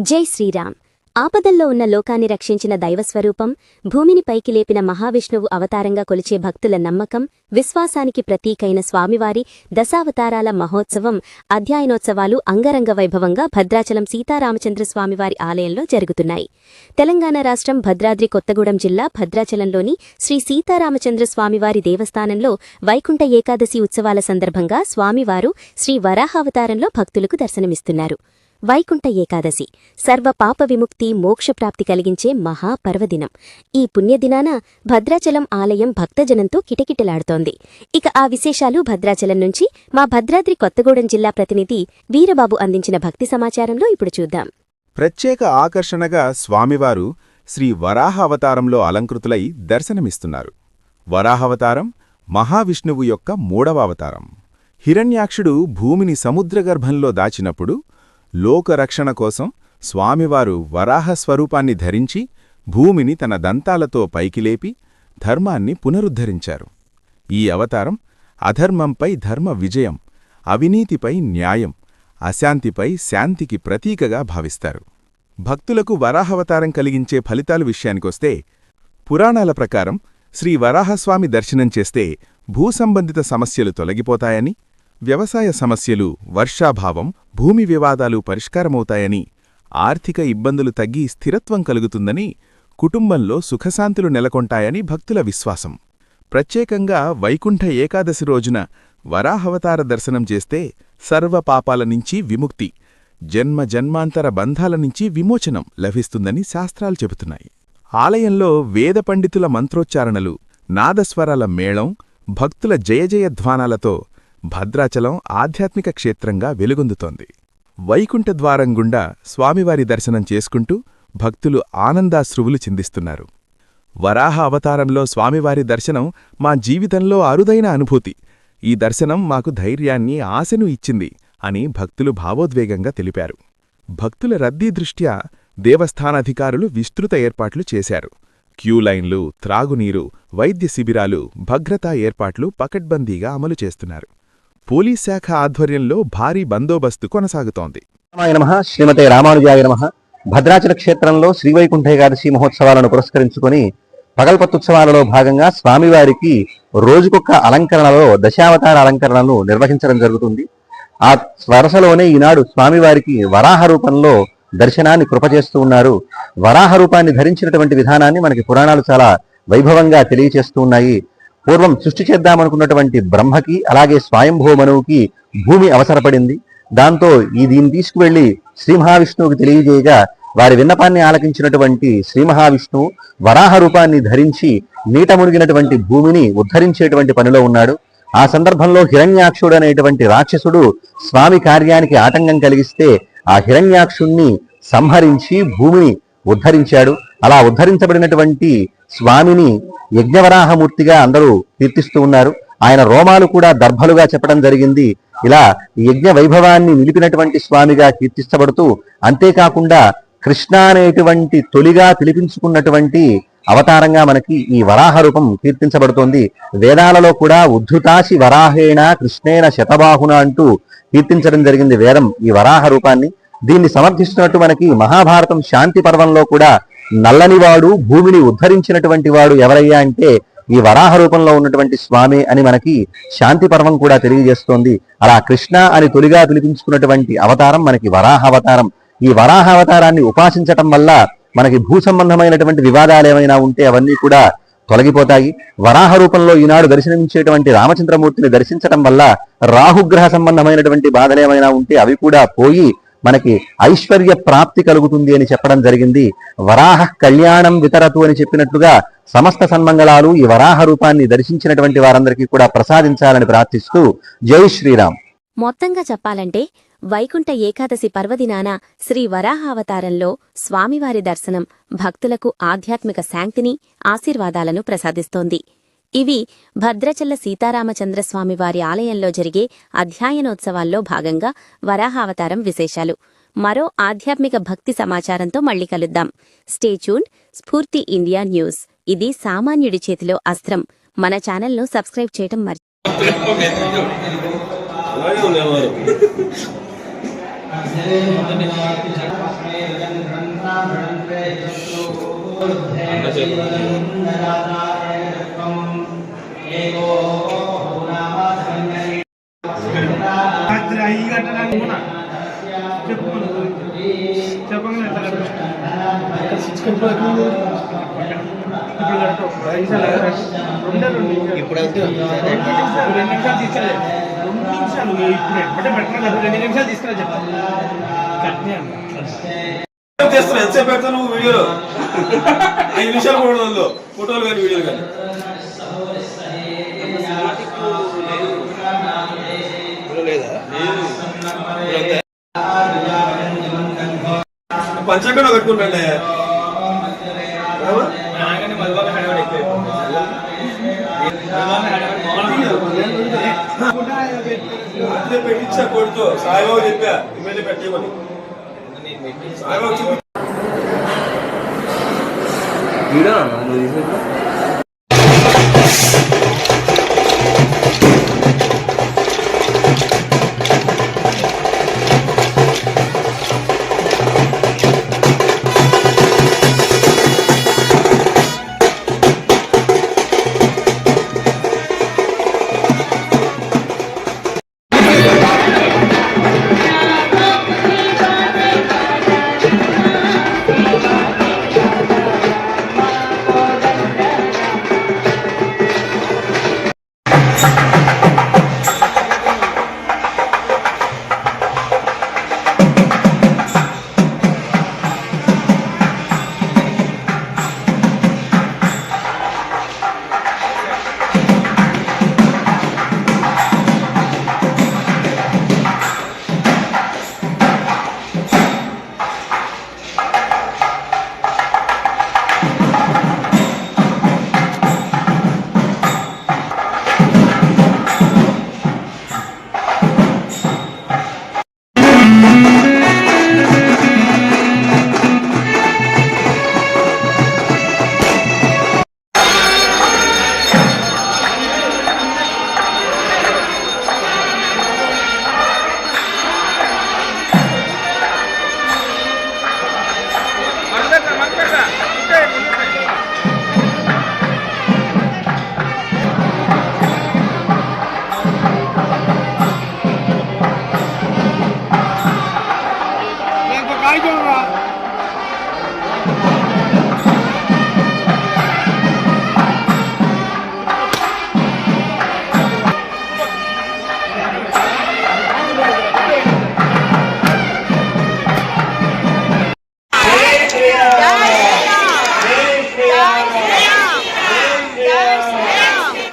జై శ్రీరామ్. ఆపదల్లో ఉన్న లోకాన్ని రక్షించిన దైవస్వరూపం భూమిని పైకి లేపిన మహావిష్ణువు అవతారంగా కొలిచే భక్తుల నమ్మకం విశ్వాసానికి ప్రతీకైన స్వామివారి దశావతారాల మహోత్సవం అధ్యయనోత్సవాలు అంగరంగ వైభవంగా భద్రాచలం సీతారామచంద్ర స్వామివారి ఆలయంలో జరుగుతున్నాయి. తెలంగాణ రాష్ట్రం భద్రాద్రి కొత్తగూడెం జిల్లా భద్రాచలంలోని శ్రీ సీతారామచంద్ర స్వామివారి దేవస్థానంలో వైకుంఠ ఏకాదశి ఉత్సవాల సందర్భంగా స్వామివారు శ్రీ వరాహావతారంలో భక్తులకు దర్శనమిస్తున్నారు. వైకుంఠ ఏకాదశి సర్వ పాప విముక్తి మోక్షప్రాప్తి కలిగించే మహాపర్వదినం. ఈ పుణ్యదినాన భద్రాచలం ఆలయం భక్తజనంతో కిటకిటలాడుతోంది. ఇక ఆ విశేషాలు భద్రాచలం నుంచి మా భద్రాద్రి కొత్తగూడెం జిల్లా ప్రతినిధి వీరబాబు అందించిన భక్తి సమాచారంలో ఇప్పుడు చూద్దాం. ప్రత్యేక ఆకర్షణగా స్వామివారు శ్రీ వరాహ అవతారంలో అలంకృతులై దర్శనమిస్తున్నారు. వరాహవతారం మహావిష్ణువు యొక్క మూడవ అవతారం. హిరణ్యాక్షుడు భూమిని సముద్రగర్భంలో దాచినప్పుడు లోకరక్షణ కోసం స్వామివారు వరాహ స్వరూపాన్ని ధరించి భూమిని తన దంతాలతో పైకి లేపి ధర్మాన్ని పునరుద్ధరించారు. ఈ అవతారం అధర్మంపై ధర్మ విజయం అవినీతిపై న్యాయం అశాంతిపై శాంతికి ప్రతీకగా భావిస్తారు. భక్తులకు వరాహవతారం కలిగించే ఫలితాలు విషయానికొస్తే పురాణాల ప్రకారం శ్రీ వరాహస్వామి దర్శనం చేస్తే భూసంబంధిత సమస్యలు తొలగిపోతాయని వ్యవసాయ సమస్యలు వర్షాభావం భూమి వివాదాలు పరిష్కారమవుతాయని ఆర్థిక ఇబ్బందులు తగ్గి స్థిరత్వం కలుగుతుందని కుటుంబంలో సుఖశాంతులు నెలకొంటాయని భక్తుల విశ్వాసం. ప్రత్యేకంగా వైకుంఠ ఏకాదశి రోజున వరాహవతార దర్శనం చేస్తే సర్వపాపాల నుంచి విముక్తి జన్మ జన్మాంతర బంధాల నుంచి విమోచనం లభిస్తుందని శాస్త్రాలు చెబుతున్నాయి. ఆలయంలో వేద పండితుల మంత్రోచ్చారణలు నాదస్వరాల మేళం భక్తుల జయజయధ్వానాలతో భద్రాచలం ఆధ్యాత్మిక క్షేత్రంగా వెలుగొందుతోంది. వైకుంఠద్వారం గుండా స్వామివారి దర్శనం చేసుకుంటూ భక్తులు ఆనందాశ్రువులు చిందిస్తున్నారు. వరాహ అవతారంలో స్వామివారి దర్శనం మా జీవితంలో అరుదైన అనుభూతి. ఈ దర్శనం మాకు ధైర్యాన్ని ఆశను ఇచ్చింది అని భక్తులు భావోద్వేగంగా తెలిపారు. భక్తుల రద్దీ దృష్ట్యా దేవస్థానాధికారులు విస్తృత ఏర్పాట్లు చేశారు. క్యూలైన్లు త్రాగునీరు వైద్య శిబిరాలు భద్రతా ఏర్పాట్లు పకడ్బందీగా అమలు చేస్తున్నారు. పోలీస్ శాఖ ఆధ్వర్యంలో భారీ బందోబస్తు కొనసాగుతోంది. రామాయ శ్రీమతే రామానుజాయ నమ. భద్రాచల క్షేత్రంలో శ్రీవైకుంఠ ఏకాదశి మహోత్సవాలను పురస్కరించుకొని పగల్పత్తుత్సవాలలో భాగంగా స్వామివారికి రోజుకొక్క అలంకరణలో దశావతార అలంకరణను నిర్వహించడం జరుగుతుంది. ఆ వరసలోనే ఈనాడు స్వామివారికి వరాహ రూపంలో దర్శనాన్ని కృపచేస్తూ ఉన్నారు. వరాహ రూపాన్ని ధరించినటువంటి విధానాన్ని మనకి పురాణాలు చాలా వైభవంగా తెలియచేస్తూ ఉన్నాయి. పూర్వం సృష్టి చేద్దామనుకున్నటువంటి బ్రహ్మకి అలాగే స్వయంభూ మనువుకి భూమి అవసరపడింది. దాంతో ఈ దీన్ని తీసుకువెళ్ళి శ్రీ మహావిష్ణువుకి తెలియజేయగా వారి విన్నపాన్ని ఆలకించినటువంటి శ్రీ మహావిష్ణువు వరాహ రూపాన్ని ధరించి నీట మునిగినటువంటి భూమిని ఉద్ధరించేటువంటి పనిలో ఉన్నాడు. ఆ సందర్భంలో హిరణ్యాక్షుడు అనేటువంటి రాక్షసుడు స్వామి కార్యానికి ఆటంకం కలిగిస్తే ఆ హిరణ్యాక్షుణ్ణి సంహరించి భూమిని ఉద్ధరించాడు. అలా ఉద్ధరించబడినటువంటి స్వామిని యజ్ఞవరాహమూర్తిగా అందరూ కీర్తిస్తూ ఉన్నారు. ఆయన రోమాలు కూడా దర్భలుగా చెప్పడం జరిగింది. ఇలా యజ్ఞ వైభవాన్ని నిలిపినటువంటి స్వామిగా కీర్తిస్తబడుతూ అంతేకాకుండా కృష్ణ అనేటువంటి తొలిగా పిలిపించుకున్నటువంటి అవతారంగా మనకి ఈ వరాహ రూపం కీర్తించబడుతోంది. వేదాలలో కూడా ఉద్ధృతాసి వరాహేణ కృష్ణేన శతబాహున అంటూ కీర్తించడం జరిగింది వేదం ఈ వరాహ రూపాన్ని. దీన్ని సమర్థిస్తున్నట్టు మనకి మహాభారతం శాంతి పర్వంలో కూడా నల్లని వాడు భూమిని ఉద్ధరించినటువంటి వాడు ఎవరయ్యా అంటే ఈ వరాహ రూపంలో ఉన్నటువంటి స్వామి అని మనకి శాంతి పర్వం కూడా తెలియజేస్తోంది. అలా కృష్ణ అని తొలిగా పిలిపించుకున్నటువంటి అవతారం మనకి వరాహ అవతారం. ఈ వరాహ అవతారాన్ని ఉపాసించటం వల్ల మనకి భూ సంబంధమైనటువంటి వివాదాలు ఏమైనా ఉంటే అవన్నీ కూడా తొలగిపోతాయి. వరాహ రూపంలో ఈనాడు దర్శనమించేటువంటి రామచంద్రమూర్తిని దర్శించడం వల్ల రాహుగ్రహ సంబంధమైనటువంటి బాధలు ఏమైనా ఉంటే అవి కూడా పోయి మనకి ఐశ్వర్య ప్రాప్తి కలుగుతుంది అని చెప్పడం జరిగింది. వరాహ కళ్యాణం వితరతు అని చెప్పినట్లుగా సమస్త సన్మంగళాలు ఈ వరాహ రూపాన్ని దర్శించినటువంటి వారందరికీ కూడా ప్రసాదించాలని ప్రార్థిస్తూ జై శ్రీరామ్. మొత్తంగా చెప్పాలంటే వైకుంఠ ఏకాదశి పర్వదినాన శ్రీ వరాహావతారంలో స్వామివారి దర్శనం భక్తులకు ఆధ్యాత్మిక శాంతిని ఆశీర్వాదాలను ప్రసాదిస్తోంది. ఇవి భద్రచల్ల సీతారామచంద్రస్వామివారి ఆలయంలో జరిగే అధ్యయనోత్సవాల్లో భాగంగా వరాహావతారం విశేషాలు. మరో ఆధ్యాత్మిక భక్తి సమాచారంతో మళ్ళీ కలుద్దాం. స్టేచూన్ స్ఫూర్తి ఇండియా న్యూస్ ఇది సామాన్యుడి చేతిలో అస్త్రం. మన ఛానల్ను సబ్స్క్రైబ్ చేయటం మర్చి అలాగే ఇప్పుడు కట్టు. ఐదు నిమిషాలు. రెండే రెండు నిమిషాలు. రెండు ఇప్పుడే అంటే పెట్టినా కదా రెండు నిమిషాలు తీసుకురా చెప్పాలి కట్నే అన్న. చేస్తున్నా ఎంతసేపు పెడతావు నువ్వు వీడియోలో ఐదు నిమిషాలు కూడా వదలదు ఫోటోలు కానీ వీడియోలు కానీ పంచకుండా కట్టుకుంటాండే పెట్టించకూడదు సాయిబాబు చెప్పా ఇమేజ్ పెట్టేమని సాయిబాబు